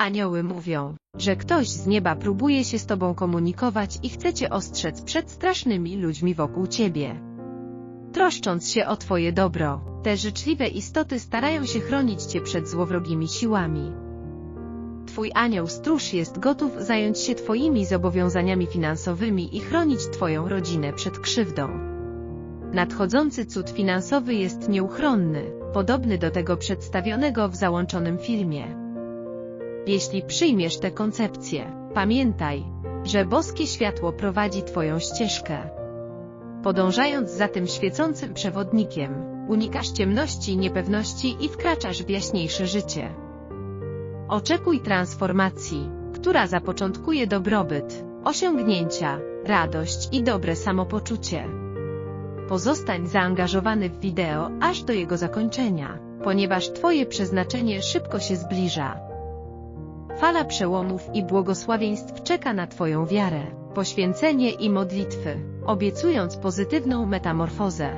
Anioły mówią, że ktoś z nieba próbuje się z tobą komunikować i chce cię ostrzec przed strasznymi ludźmi wokół ciebie. Troszcząc się o twoje dobro, te życzliwe istoty starają się chronić cię przed złowrogimi siłami. Twój anioł stróż jest gotów zająć się twoimi zobowiązaniami finansowymi i chronić twoją rodzinę przed krzywdą. Nadchodzący cud finansowy jest nieuchronny, podobny do tego przedstawionego w załączonym filmie. Jeśli przyjmiesz tę koncepcję, pamiętaj, że boskie światło prowadzi Twoją ścieżkę. Podążając za tym świecącym przewodnikiem, unikasz ciemności i niepewności i wkraczasz w jaśniejsze życie. Oczekuj transformacji, która zapoczątkuje dobrobyt, osiągnięcia, radość i dobre samopoczucie. Pozostań zaangażowany w wideo aż do jego zakończenia, ponieważ Twoje przeznaczenie szybko się zbliża. Fala przełomów i błogosławieństw czeka na Twoją wiarę, poświęcenie i modlitwy, obiecując pozytywną metamorfozę.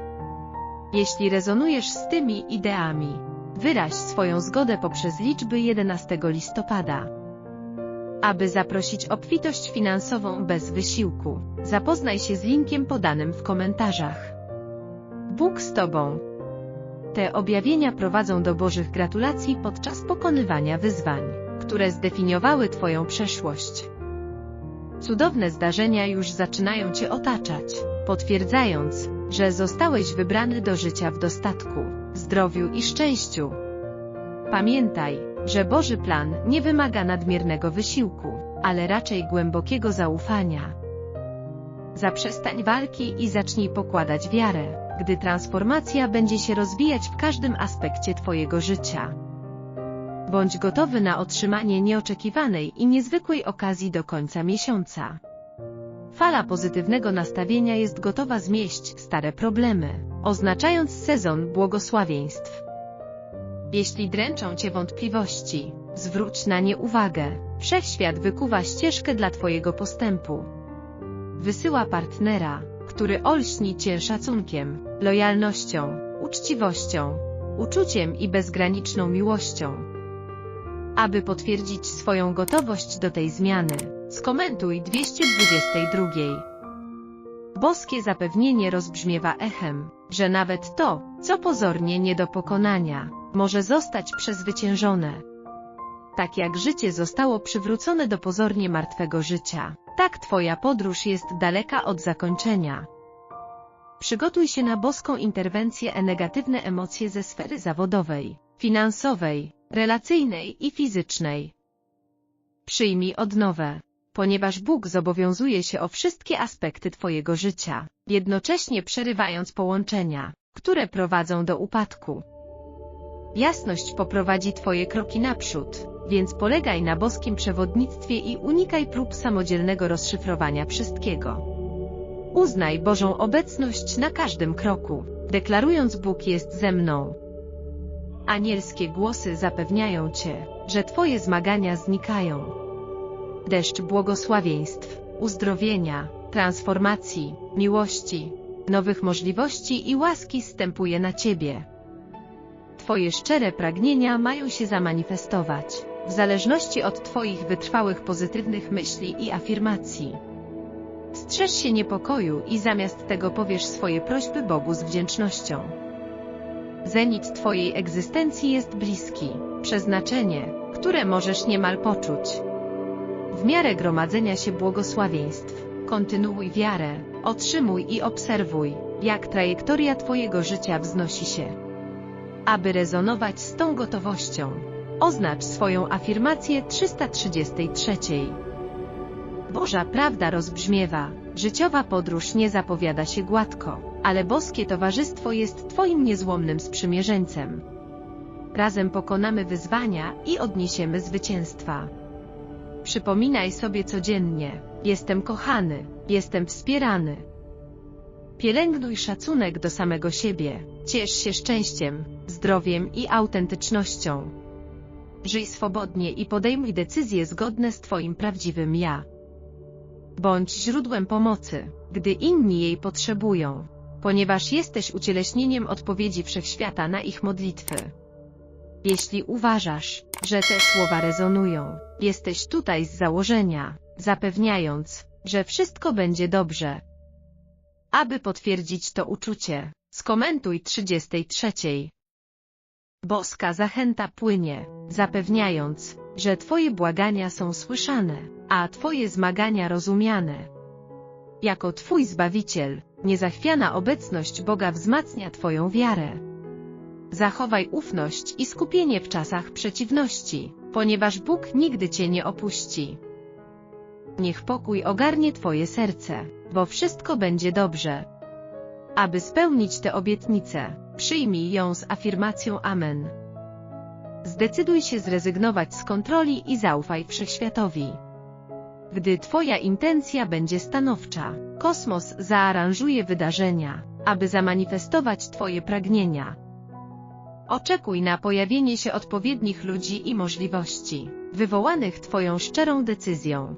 Jeśli rezonujesz z tymi ideami, wyraź swoją zgodę poprzez liczby 11 listopada. Aby zaprosić obfitość finansową bez wysiłku, zapoznaj się z linkiem podanym w komentarzach. Bóg z Tobą. Te objawienia prowadzą do Bożych gratulacji podczas pokonywania wyzwań które zdefiniowały Twoją przeszłość. Cudowne zdarzenia już zaczynają Cię otaczać, potwierdzając, że zostałeś wybrany do życia w dostatku, zdrowiu i szczęściu. Pamiętaj, że Boży plan nie wymaga nadmiernego wysiłku, ale raczej głębokiego zaufania. Zaprzestań walki i zacznij pokładać wiarę, gdy transformacja będzie się rozwijać w każdym aspekcie Twojego życia. Bądź gotowy na otrzymanie nieoczekiwanej i niezwykłej okazji do końca miesiąca. Fala pozytywnego nastawienia jest gotowa zmieść stare problemy, oznaczając sezon błogosławieństw. Jeśli dręczą Cię wątpliwości, zwróć na nie uwagę. Wszechświat wykuwa ścieżkę dla Twojego postępu. Wysyła partnera, który olśni Cię szacunkiem, lojalnością, uczciwością, uczuciem i bezgraniczną miłością. Aby potwierdzić swoją gotowość do tej zmiany, skomentuj 222. Boskie zapewnienie rozbrzmiewa echem, że nawet to, co pozornie nie do pokonania, może zostać przezwyciężone. Tak jak życie zostało przywrócone do pozornie martwego życia, tak Twoja podróż jest daleka od zakończenia. Przygotuj się na boską interwencję e negatywne emocje ze sfery zawodowej, finansowej, relacyjnej i fizycznej. Przyjmij odnowę, ponieważ Bóg zobowiązuje się o wszystkie aspekty Twojego życia, jednocześnie przerywając połączenia, które prowadzą do upadku. Jasność poprowadzi Twoje kroki naprzód, więc polegaj na boskim przewodnictwie i unikaj prób samodzielnego rozszyfrowania wszystkiego. Uznaj Bożą obecność na każdym kroku, deklarując Bóg jest ze mną, Anielskie głosy zapewniają Cię, że Twoje zmagania znikają. Deszcz błogosławieństw, uzdrowienia, transformacji, miłości, nowych możliwości i łaski stępuje na Ciebie. Twoje szczere pragnienia mają się zamanifestować, w zależności od Twoich wytrwałych pozytywnych myśli i afirmacji. Strzeż się niepokoju i zamiast tego powiesz swoje prośby Bogu z wdzięcznością. Zenit Twojej egzystencji jest bliski, przeznaczenie, które możesz niemal poczuć. W miarę gromadzenia się błogosławieństw, kontynuuj wiarę, otrzymuj i obserwuj, jak trajektoria Twojego życia wznosi się. Aby rezonować z tą gotowością, oznacz swoją afirmację 333. Boża prawda rozbrzmiewa, życiowa podróż nie zapowiada się gładko ale boskie towarzystwo jest Twoim niezłomnym sprzymierzeńcem. Razem pokonamy wyzwania i odniesiemy zwycięstwa. Przypominaj sobie codziennie, jestem kochany, jestem wspierany. Pielęgnuj szacunek do samego siebie, ciesz się szczęściem, zdrowiem i autentycznością. Żyj swobodnie i podejmuj decyzje zgodne z Twoim prawdziwym ja. Bądź źródłem pomocy, gdy inni jej potrzebują ponieważ jesteś ucieleśnieniem odpowiedzi wszechświata na ich modlitwy. Jeśli uważasz, że te słowa rezonują, jesteś tutaj z założenia, zapewniając, że wszystko będzie dobrze. Aby potwierdzić to uczucie, skomentuj 33. Boska zachęta płynie, zapewniając, że Twoje błagania są słyszane, a Twoje zmagania rozumiane. Jako Twój Zbawiciel, niezachwiana obecność Boga wzmacnia Twoją wiarę. Zachowaj ufność i skupienie w czasach przeciwności, ponieważ Bóg nigdy Cię nie opuści. Niech pokój ogarnie Twoje serce, bo wszystko będzie dobrze. Aby spełnić tę obietnicę, przyjmij ją z afirmacją Amen. Zdecyduj się zrezygnować z kontroli i zaufaj wszechświatowi. Gdy Twoja intencja będzie stanowcza, kosmos zaaranżuje wydarzenia, aby zamanifestować Twoje pragnienia. Oczekuj na pojawienie się odpowiednich ludzi i możliwości, wywołanych Twoją szczerą decyzją.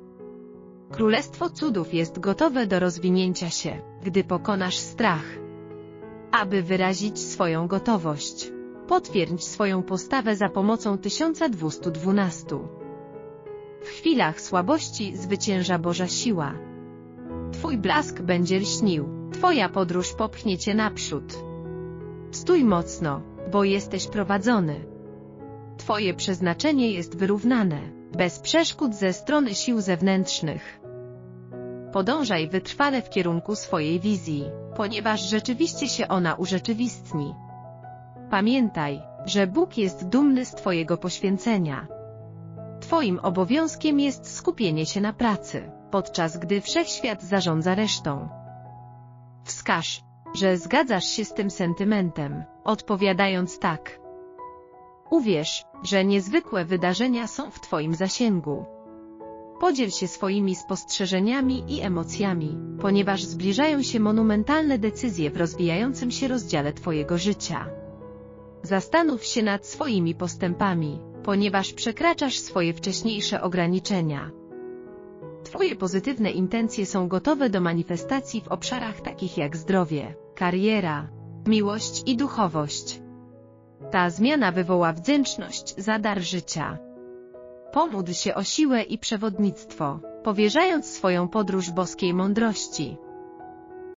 Królestwo cudów jest gotowe do rozwinięcia się, gdy pokonasz strach. Aby wyrazić swoją gotowość, potwierdź swoją postawę za pomocą 1212. W chwilach słabości zwycięża Boża siła. Twój blask będzie lśnił, Twoja podróż popchnie Cię naprzód. Stój mocno, bo jesteś prowadzony. Twoje przeznaczenie jest wyrównane, bez przeszkód ze strony sił zewnętrznych. Podążaj wytrwale w kierunku swojej wizji, ponieważ rzeczywiście się ona urzeczywistni. Pamiętaj, że Bóg jest dumny z Twojego poświęcenia. Twoim obowiązkiem jest skupienie się na pracy, podczas gdy wszechświat zarządza resztą. Wskaż, że zgadzasz się z tym sentymentem, odpowiadając tak. Uwierz, że niezwykłe wydarzenia są w Twoim zasięgu. Podziel się swoimi spostrzeżeniami i emocjami, ponieważ zbliżają się monumentalne decyzje w rozwijającym się rozdziale Twojego życia. Zastanów się nad swoimi postępami, ponieważ przekraczasz swoje wcześniejsze ograniczenia. Twoje pozytywne intencje są gotowe do manifestacji w obszarach takich jak zdrowie, kariera, miłość i duchowość. Ta zmiana wywoła wdzięczność za dar życia. Pomódl się o siłę i przewodnictwo, powierzając swoją podróż boskiej mądrości.